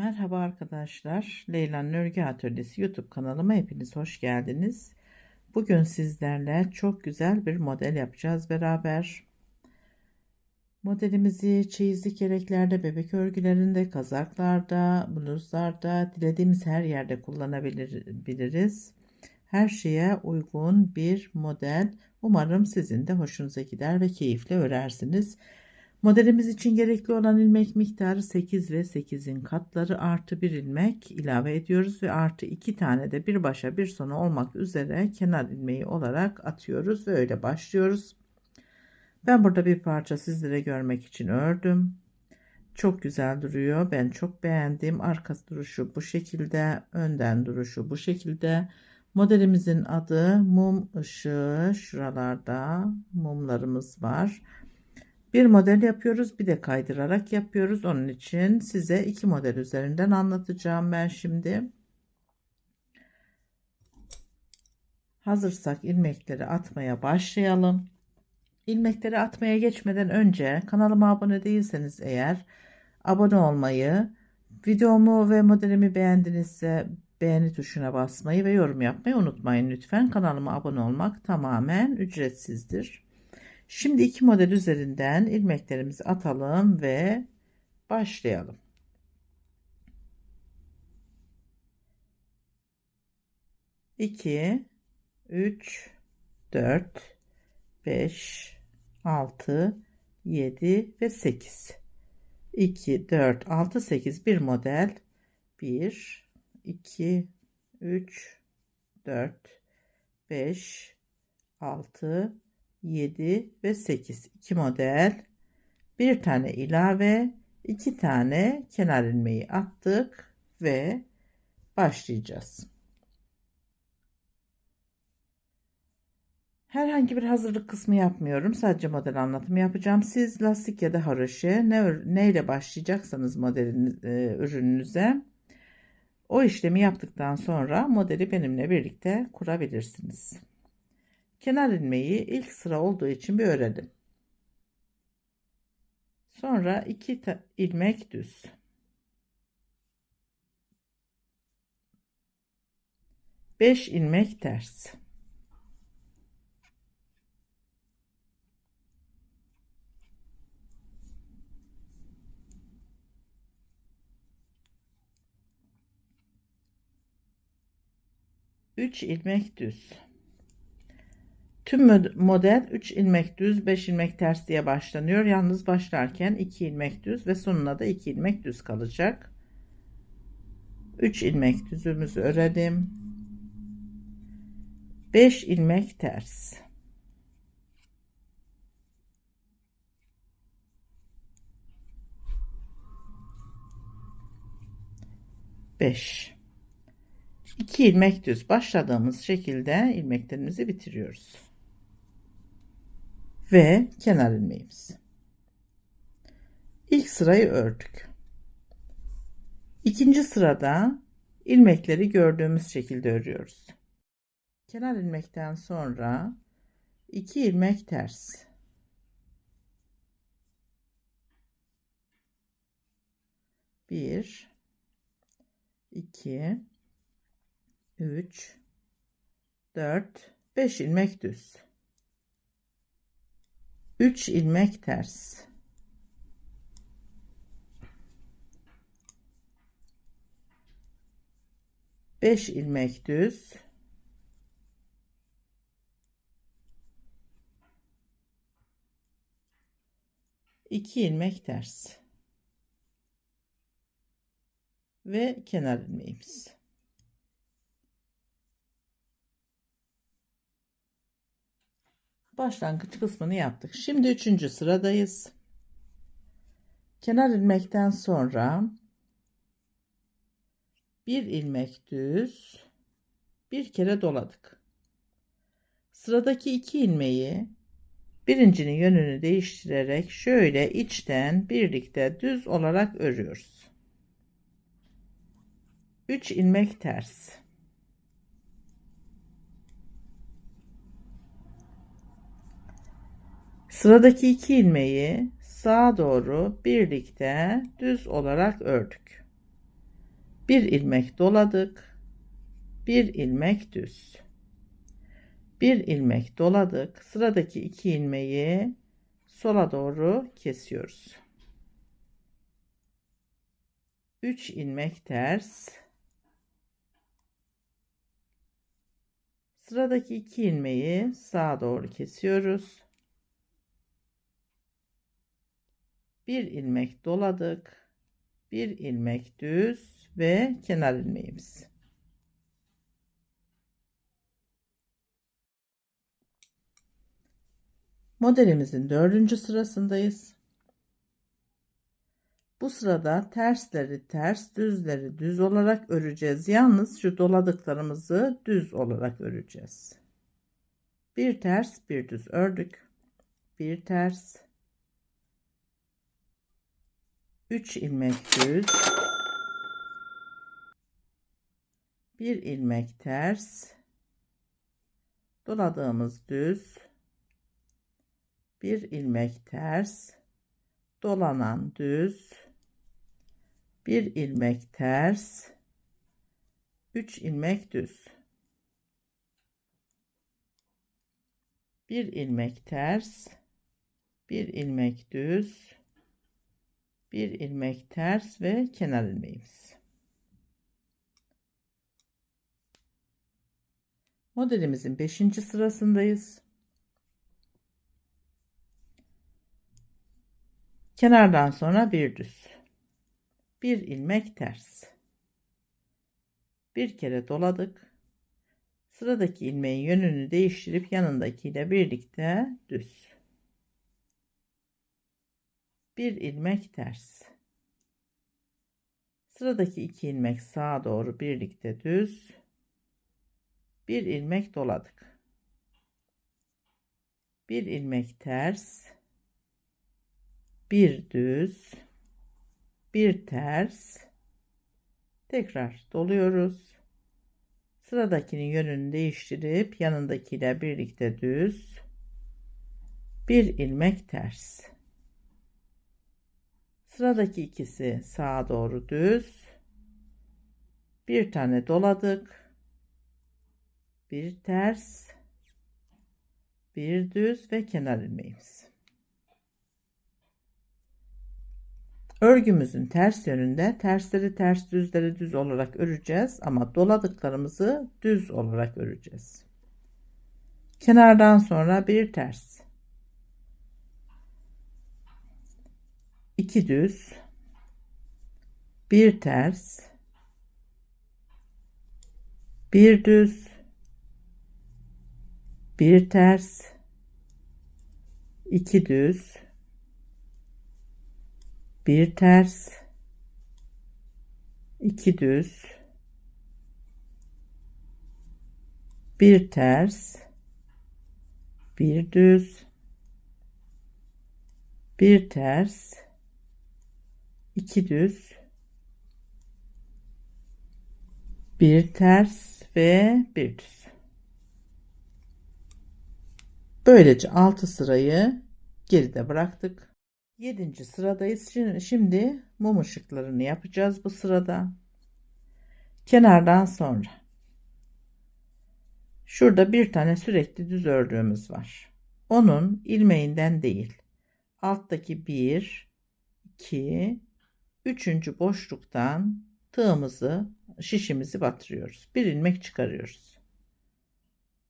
Merhaba arkadaşlar. Leyla'nın Örgü Atölyesi YouTube kanalıma hepiniz hoş geldiniz. Bugün sizlerle çok güzel bir model yapacağız beraber. Modelimizi çeyizlik yeleklerde, bebek örgülerinde, kazaklarda, bluzlarda, dilediğimiz her yerde kullanabiliriz. Her şeye uygun bir model. Umarım sizin de hoşunuza gider ve keyifle örersiniz. Modelimiz için gerekli olan ilmek miktarı 8 ve 8'in katları artı 1 ilmek ilave ediyoruz ve artı 2 tane de bir başa bir sona olmak üzere kenar ilmeği olarak atıyoruz ve öyle başlıyoruz. Ben burada bir parça sizlere görmek için ördüm. Çok güzel duruyor. Ben çok beğendim. Arkası duruşu bu şekilde. Önden duruşu bu şekilde. Modelimizin adı mum ışığı. Şuralarda mumlarımız var. Bir model yapıyoruz bir de kaydırarak yapıyoruz. Onun için size iki model üzerinden anlatacağım ben şimdi. Hazırsak ilmekleri atmaya başlayalım. İlmekleri atmaya geçmeden önce kanalıma abone değilseniz eğer abone olmayı, videomu ve modelimi beğendinizse beğeni tuşuna basmayı ve yorum yapmayı unutmayın lütfen. Kanalıma abone olmak tamamen ücretsizdir. Şimdi iki model üzerinden ilmeklerimizi atalım ve başlayalım. İki, üç, dört, beş, altı, yedi ve sekiz. 2, 4, 6, 8 bir model. 1, 2, 3, 4, 5, 6, 7 ve 8 2 model bir tane ilave iki tane kenar ilmeği attık ve başlayacağız. Herhangi bir hazırlık kısmı yapmıyorum. Sadece model anlatımı yapacağım. Siz lastik ya da haroşe ne, ne ile başlayacaksanız modelin e, ürününüze o işlemi yaptıktan sonra modeli benimle birlikte kurabilirsiniz. Kenar ilmeği ilk sıra olduğu için bir örelim. Sonra iki ilmek düz. Beş ilmek ters. Üç ilmek düz. Tüm model 3 ilmek düz 5 ilmek ters diye başlanıyor. Yalnız başlarken 2 ilmek düz ve sonuna da 2 ilmek düz kalacak. 3 ilmek düzümüzü örelim. 5 ilmek ters. Beş. 2 ilmek düz başladığımız şekilde ilmeklerimizi bitiriyoruz ve kenar ilmeğimiz. İlk sırayı ördük. İkinci sırada ilmekleri gördüğümüz şekilde örüyoruz. Kenar ilmekten sonra 2 ilmek ters. Bir, iki, üç, dört, beş ilmek düz. 3 ilmek ters. Beş ilmek düz. iki ilmek ters. Ve kenar ilmeğimiz. Başlangıç kısmını yaptık. Şimdi üçüncü sıradayız. Kenar ilmekten sonra bir ilmek düz bir kere doladık. Sıradaki iki ilmeği birincinin yönünü değiştirerek şöyle içten birlikte düz olarak örüyoruz. 3 ilmek ters. Sıradaki iki ilmeği sağa doğru birlikte düz olarak ördük. Bir ilmek doladık. Bir ilmek düz. Bir ilmek doladık. Sıradaki iki ilmeği sola doğru kesiyoruz. 3 ilmek ters. Sıradaki iki ilmeği sağa doğru kesiyoruz. Bir ilmek doladık. Bir ilmek düz ve kenar ilmeğimiz. Modelimizin dördüncü sırasındayız. Bu sırada tersleri ters, düzleri düz olarak öreceğiz. Yalnız şu doladıklarımızı düz olarak öreceğiz. Bir ters, bir düz ördük. Bir ters. 3 ilmek düz. Bir ilmek ters. Doladığımız düz. Bir ilmek ters. Dolanan düz bir ilmek ters 3 ilmek düz bir ilmek ters bir ilmek düz bir ilmek ters ve kenar ilmeğimiz modelimizin 5. sırasındayız kenardan sonra bir düz bir ilmek ters. Bir kere doladık. Sıradaki ilmeğin yönünü değiştirip yanındakiyle birlikte düz. Bir ilmek ters. Sıradaki iki ilmek sağa doğru birlikte düz. Bir ilmek doladık. Bir ilmek ters. Bir düz bir ters tekrar doluyoruz sıradakinin yönünü değiştirip yanındakiyle birlikte düz bir ilmek ters sıradaki ikisi sağa doğru düz bir tane doladık bir ters bir düz ve kenar ilmeğimiz Örgümüzün ters yönünde tersleri ters düzleri düz olarak öreceğiz ama doladıklarımızı düz olarak öreceğiz. Kenardan sonra bir ters. İki düz. Bir ters. Bir düz. Bir ters. iki düz bir ters iki düz bir ters bir düz bir ters iki düz bir ters ve bir düz böylece altı sırayı geride bıraktık 7. sıradayız. Şimdi mum ışıklarını yapacağız bu sırada. Kenardan sonra. Şurada bir tane sürekli düz ördüğümüz var. Onun ilmeğinden değil. Alttaki 1, 2, 3. boşluktan tığımızı, şişimizi batırıyoruz. Bir ilmek çıkarıyoruz.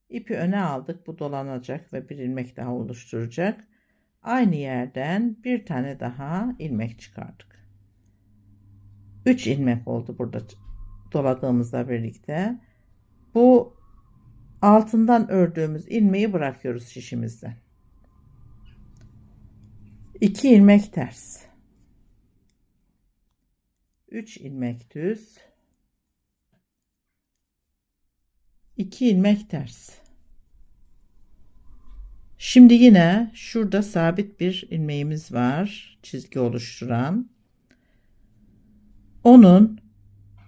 İpi öne aldık. Bu dolanacak ve bir ilmek daha oluşturacak aynı yerden bir tane daha ilmek çıkardık. 3 ilmek oldu burada doladığımızla birlikte. Bu altından ördüğümüz ilmeği bırakıyoruz şişimizden. 2 ilmek ters. 3 ilmek düz. 2 ilmek ters. Şimdi yine şurada sabit bir ilmeğimiz var. Çizgi oluşturan. Onun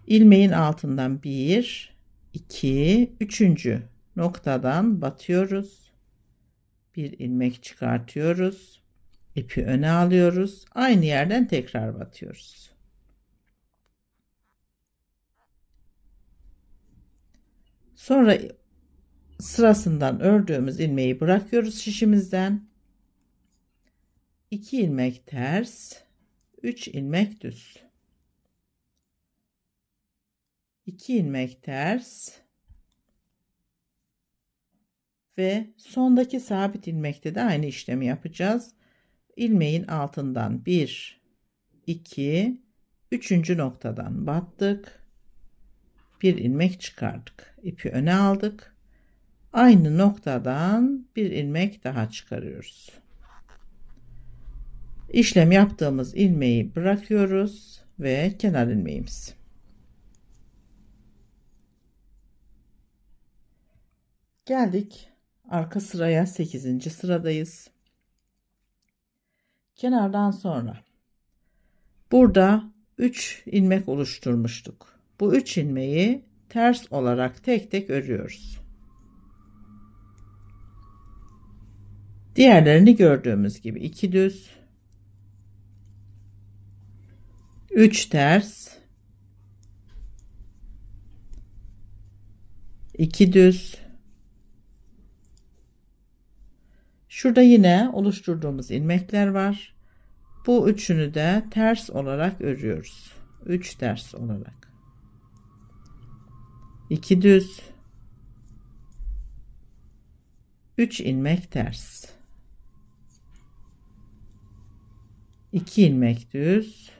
ilmeğin altından bir, iki, üçüncü noktadan batıyoruz. Bir ilmek çıkartıyoruz. İpi öne alıyoruz. Aynı yerden tekrar batıyoruz. Sonra sırasından ördüğümüz ilmeği bırakıyoruz şişimizden. 2 ilmek ters, 3 ilmek düz. 2 ilmek ters ve sondaki sabit ilmekte de aynı işlemi yapacağız. İlmeğin altından 1 2 3. noktadan battık. Bir ilmek çıkardık. İpi öne aldık. Aynı noktadan bir ilmek daha çıkarıyoruz. İşlem yaptığımız ilmeği bırakıyoruz ve kenar ilmeğimiz. Geldik arka sıraya 8. sıradayız. Kenardan sonra burada 3 ilmek oluşturmuştuk. Bu 3 ilmeği ters olarak tek tek örüyoruz. Diğerlerini gördüğümüz gibi 2 düz 3 ters 2 düz Şurada yine oluşturduğumuz ilmekler var. Bu üçünü de ters olarak örüyoruz. 3 ters olarak. 2 düz 3 ilmek ters. 2 ilmek düz.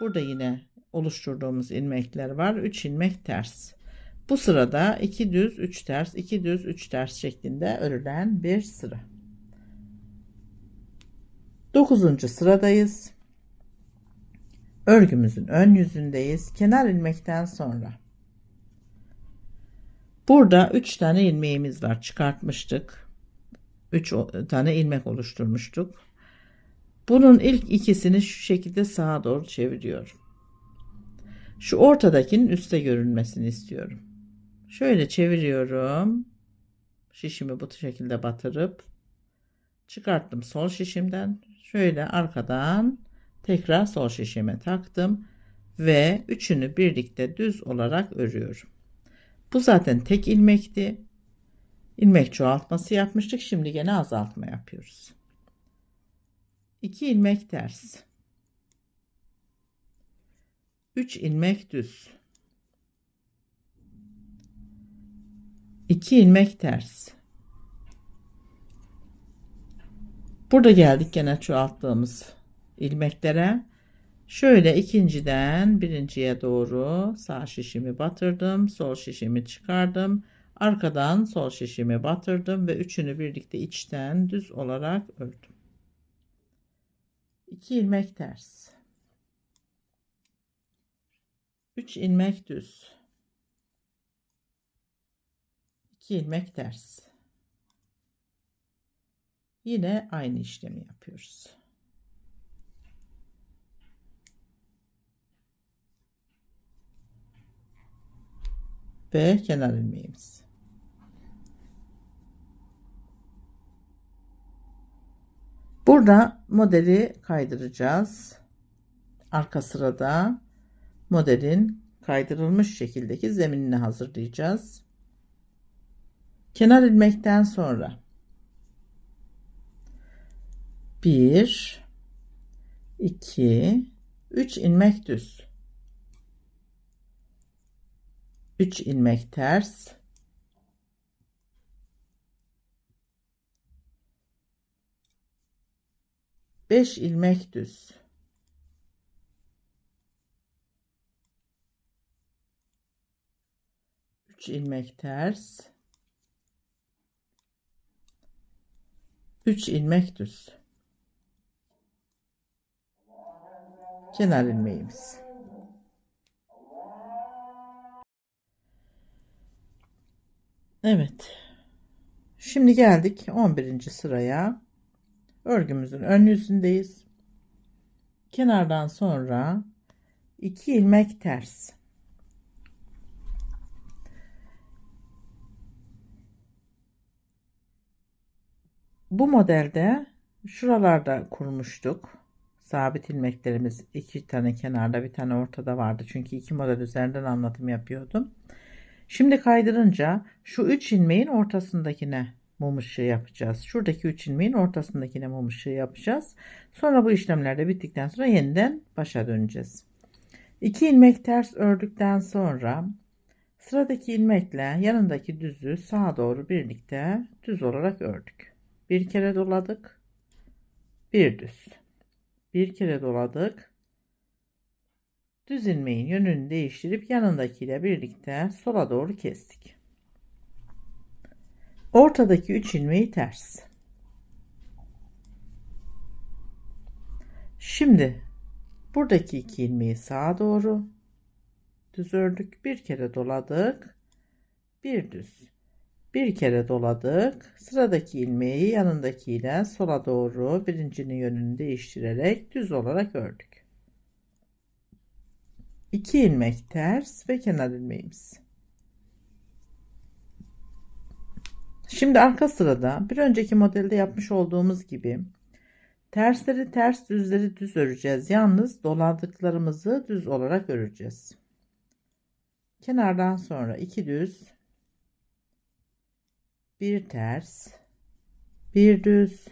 Burada yine oluşturduğumuz ilmekler var. 3 ilmek ters. Bu sırada 2 düz 3 ters 2 düz 3 ters şeklinde örülen bir sıra. 9. sıradayız. Örgümüzün ön yüzündeyiz. Kenar ilmekten sonra. Burada 3 tane ilmeğimiz var. Çıkartmıştık. 3 tane ilmek oluşturmuştuk. Bunun ilk ikisini şu şekilde sağa doğru çeviriyorum. Şu ortadakinin üste görünmesini istiyorum. Şöyle çeviriyorum. Şişimi bu şekilde batırıp çıkarttım sol şişimden. Şöyle arkadan tekrar sol şişime taktım ve üçünü birlikte düz olarak örüyorum. Bu zaten tek ilmekti. İlmek çoğaltması yapmıştık. Şimdi gene azaltma yapıyoruz. 2 ilmek ters. 3 ilmek düz. 2 ilmek ters. Burada geldik gene çoğalttığımız ilmeklere. Şöyle ikinciden birinciye doğru sağ şişimi batırdım. Sol şişimi çıkardım. Arkadan sol şişimi batırdım ve üçünü birlikte içten düz olarak ördüm. 2 ilmek ters. 3 ilmek düz. 2 ilmek ters. Yine aynı işlemi yapıyoruz. Ve kenar ilmeğimiz. Burada modeli kaydıracağız. Arka sırada modelin kaydırılmış şekildeki zeminini hazırlayacağız. Kenar ilmekten sonra 1 2 3 ilmek düz 3 ilmek ters Beş ilmek düz. Üç ilmek ters. 3 ilmek düz. Kenar ilmeğimiz. Evet. Şimdi geldik 11. sıraya. Örgümüzün ön yüzündeyiz. Kenardan sonra 2 ilmek ters. Bu modelde şuralarda kurmuştuk. sabit ilmeklerimiz iki tane kenarda bir tane ortada vardı. Çünkü iki model üzerinden anlatım yapıyordum. Şimdi kaydırınca şu 3 ilmeğin ortasındakine mum ışığı yapacağız. Şuradaki 3 ilmeğin ortasındakine mum ışığı yapacağız. Sonra bu işlemler de bittikten sonra yeniden başa döneceğiz. 2 ilmek ters ördükten sonra sıradaki ilmekle yanındaki düzü sağa doğru birlikte düz olarak ördük. Bir kere doladık. Bir düz. Bir kere doladık. Düz ilmeğin yönünü değiştirip yanındakiyle birlikte sola doğru kestik. Ortadaki 3 ilmeği ters. Şimdi buradaki 2 ilmeği sağa doğru düz ördük. Bir kere doladık. Bir düz. Bir kere doladık. Sıradaki ilmeği yanındakiyle sola doğru birincinin yönünü değiştirerek düz olarak ördük. 2 ilmek ters ve kenar ilmeğimiz. Şimdi arka sırada bir önceki modelde yapmış olduğumuz gibi tersleri ters düzleri düz öreceğiz. Yalnız doladıklarımızı düz olarak öreceğiz. Kenardan sonra iki düz bir ters bir düz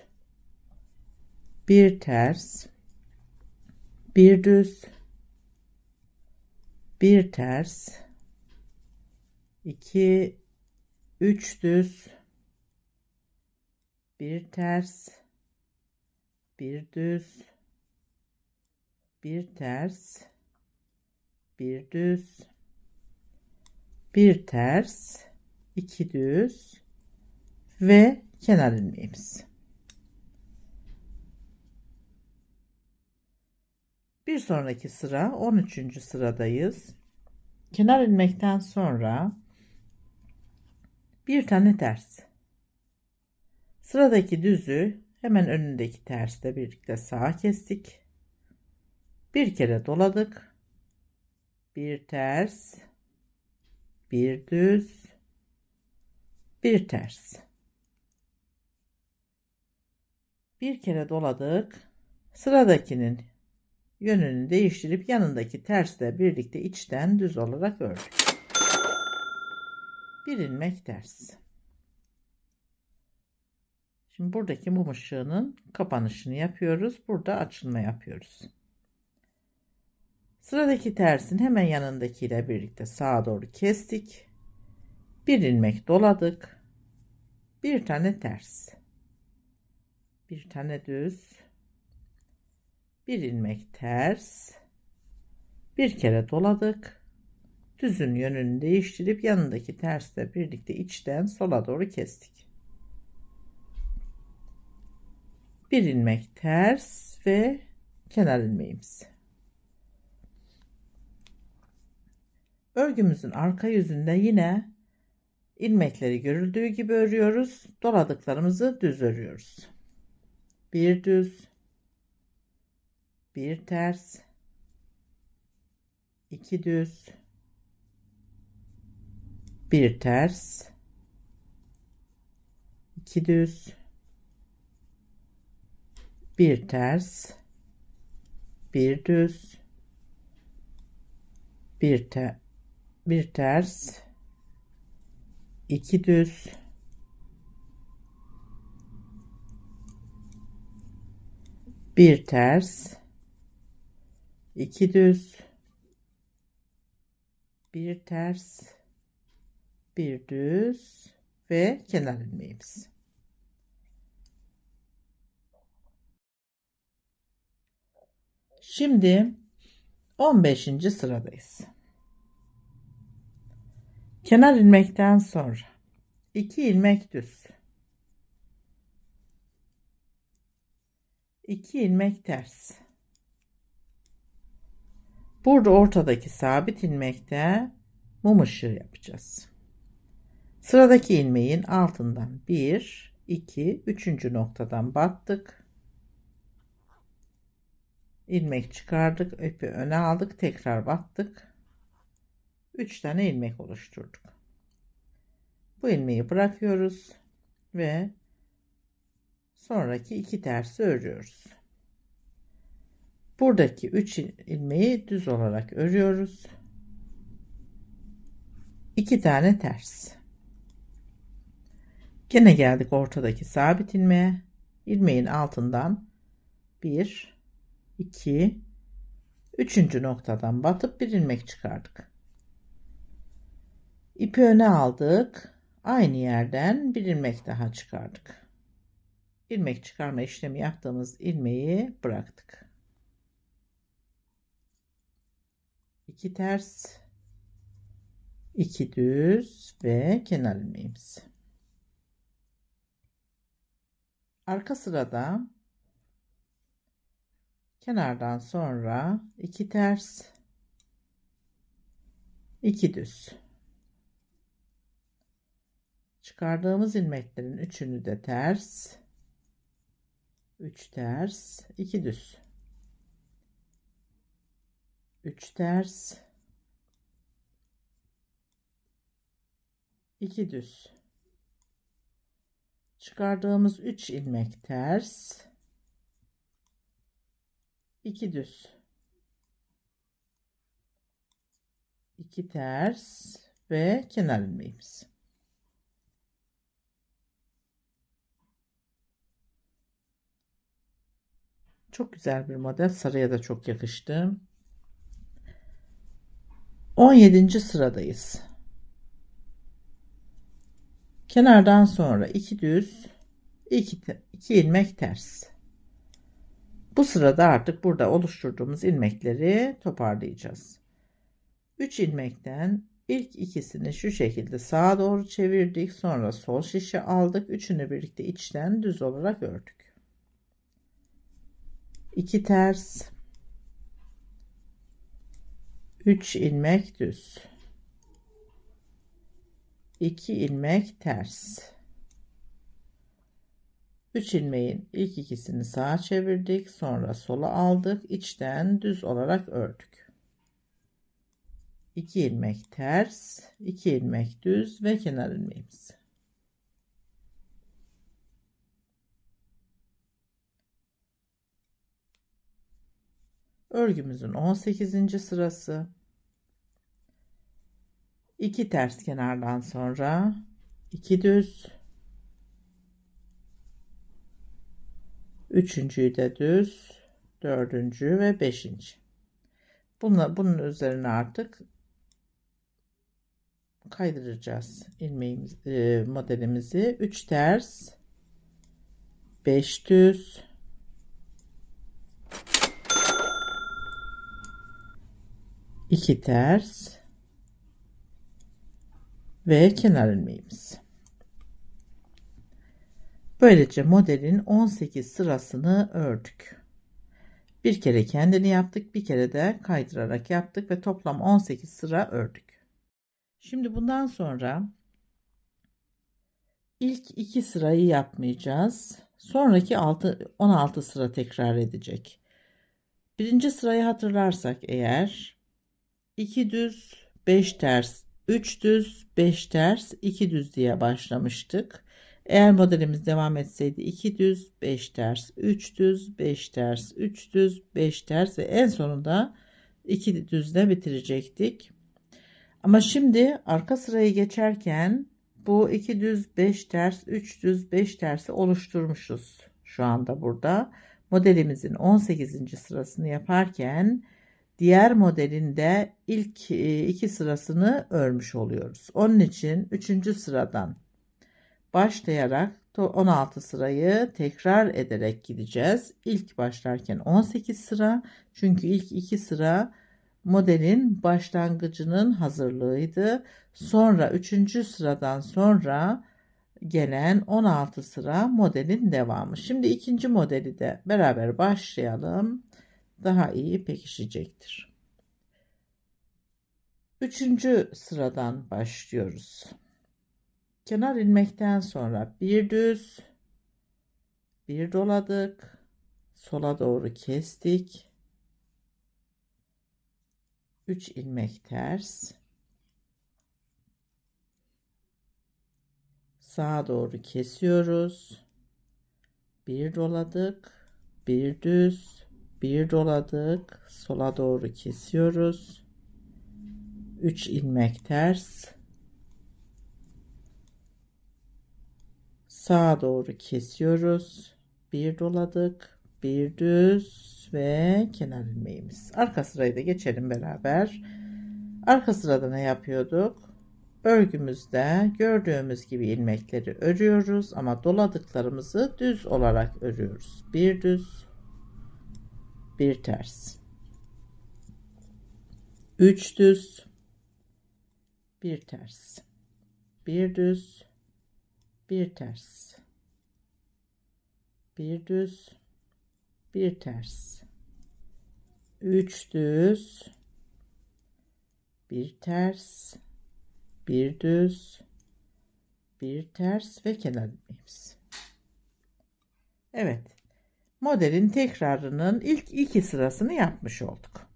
bir ters bir düz bir ters. 2 3 düz. Bir ters. Bir düz. Bir ters. Bir düz. Bir ters. İki düz. Ve kenar ilmeğimiz bir sonraki sıra 13. sıradayız. Kenar ilmekten sonra bir tane ters. Sıradaki düzü hemen önündeki tersle birlikte sağa kestik. Bir kere doladık. Bir ters bir düz bir ters. Bir kere doladık. Sıradakinin yönünü değiştirip yanındaki tersle birlikte içten düz olarak ördük bir ilmek ters şimdi buradaki mum ışığının kapanışını yapıyoruz burada açılma yapıyoruz Sıradaki tersin hemen yanındakiyle birlikte sağa doğru kestik. Bir ilmek doladık. Bir tane ters. Bir tane düz. Bir ilmek ters. Bir kere doladık. Düzün yönünü değiştirip yanındaki tersle birlikte içten sola doğru kestik. Bir ilmek ters ve kenar ilmeğimiz. Örgümüzün arka yüzünde yine ilmekleri görüldüğü gibi örüyoruz. Doladıklarımızı düz örüyoruz. Bir düz, bir ters, iki düz, bir ters, iki düz, bir ters, bir düz, bir ters bir ters. İki düz. Bir ters iki düz bir ters bir düz ve kenar ilmeğimiz şimdi 15. sıradayız Kenar ilmekten sonra 2 ilmek düz. 2 ilmek ters. Burada ortadaki sabit ilmekte mum ışığı yapacağız. Sıradaki ilmeğin altından 1, 2, 3. noktadan battık. ilmek çıkardık, ipi öne aldık, tekrar battık. 3 tane ilmek oluşturduk. Bu ilmeği bırakıyoruz ve sonraki iki tersi örüyoruz. Buradaki 3 ilmeği düz olarak örüyoruz. 2 tane ters. Gene geldik ortadaki sabit ilmeğe. İlmeğin altından 1 2 3. noktadan batıp bir ilmek çıkardık. İpi öne aldık. Aynı yerden bir ilmek daha çıkardık. İlmek çıkarma işlemi yaptığımız ilmeği bıraktık. 2 ters 2 düz ve kenar ilmeğimiz. Arka sırada kenardan sonra 2 ters 2 düz çıkardığımız ilmeklerin üçünü de ters 3 ters 2 düz 3 ters. 2 düz. Çıkardığımız 3 ilmek ters. 2 düz. 2 ters ve kenar ilmeğimiz. Çok güzel bir model. Sarıya da çok yakıştı 17. sıradayız. Kenardan sonra 2 düz 2 2 ilmek ters. Bu sırada artık burada oluşturduğumuz ilmekleri toparlayacağız. 3 ilmekten ilk ikisini şu şekilde sağa doğru çevirdik sonra sol şişe aldık üçünü birlikte içten düz olarak ördük. 2 ters 3 ilmek düz. 2 ilmek ters. 3 ilmeğin ilk ikisini sağa çevirdik sonra sola aldık içten düz olarak ördük. 2 ilmek ters 2 ilmek düz ve kenar ilmeğimiz örgümüzün 18. sırası. 2 ters kenardan sonra 2 düz. Üçüncüyü de düz dördüncü ve beşinci. Bununla, bunun üzerine artık kaydıracağız ilmeğimiz e, modelimizi. 3 ters 5 düz 2 ters ve kenar ilmeğimiz. Böylece modelin 18 sırasını ördük. Bir kere kendini yaptık, bir kere de kaydırarak yaptık ve toplam 18 sıra ördük. Şimdi bundan sonra ilk iki sırayı yapmayacağız. Sonraki 6, 16 sıra tekrar edecek. Birinci sırayı hatırlarsak eğer 2 düz 5 ters 3 düz 5 ters 2 düz diye başlamıştık. Eğer modelimiz devam etseydi 2 düz 5 ters 3 düz 5 ters 3 düz 5 ters ve en sonunda 2 düzle bitirecektik. Ama şimdi arka sırayı geçerken bu 2 düz 5 ters 3 düz 5 tersi oluşturmuşuz şu anda burada. Modelimizin 18. sırasını yaparken diğer modelinde ilk e, iki sırasını örmüş oluyoruz. Onun için 3. sıradan başlayarak 16 sırayı tekrar ederek gideceğiz. İlk başlarken 18 sıra çünkü ilk iki sıra modelin başlangıcının hazırlığıydı. Sonra 3. sıradan sonra gelen 16 sıra modelin devamı. Şimdi ikinci modeli de beraber başlayalım daha iyi pekişecektir. Üçüncü sıradan başlıyoruz. Kenar ilmekten sonra bir düz, bir doladık, sola doğru kestik. 3 ilmek ters. Sağa doğru kesiyoruz. Bir doladık, bir düz, Bir doladık. Sola doğru kesiyoruz. 3 ilmek ters. Sağa doğru kesiyoruz. Bir doladık. Bir düz ve kenar ilmeğimiz. Arka sırayı da geçelim beraber. Arka sırada ne yapıyorduk? Örgümüzde gördüğümüz gibi ilmekleri örüyoruz ama doladıklarımızı düz olarak örüyoruz. Bir düz, bir ters. Üç düz, bir ters. Bir düz, bir ters. Bir düz, bir ters. Üç düz, bir ters, bir düz, bir ters ve kenar ilmeğimiz. Evet. Modelin tekrarının ilk iki sırasını yapmış olduk.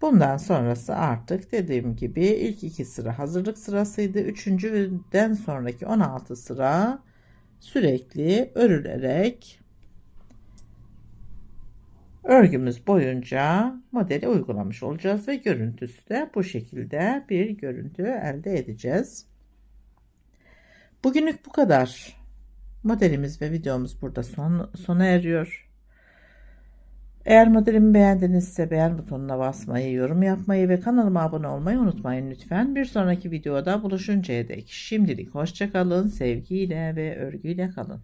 Bundan sonrası artık dediğim gibi ilk iki sıra hazırlık sırasıydı. Üçüncüden sonraki 16 sıra sürekli örülerek örgümüz boyunca modeli uygulamış olacağız ve görüntüsü de bu şekilde bir görüntü elde edeceğiz. Bugünlük bu kadar. Modelimiz ve videomuz burada son, sona eriyor. Eğer modelimi beğendinizse beğen butonuna basmayı, yorum yapmayı ve kanalıma abone olmayı unutmayın lütfen. Bir sonraki videoda buluşuncaya dek şimdilik hoşçakalın, sevgiyle ve örgüyle kalın.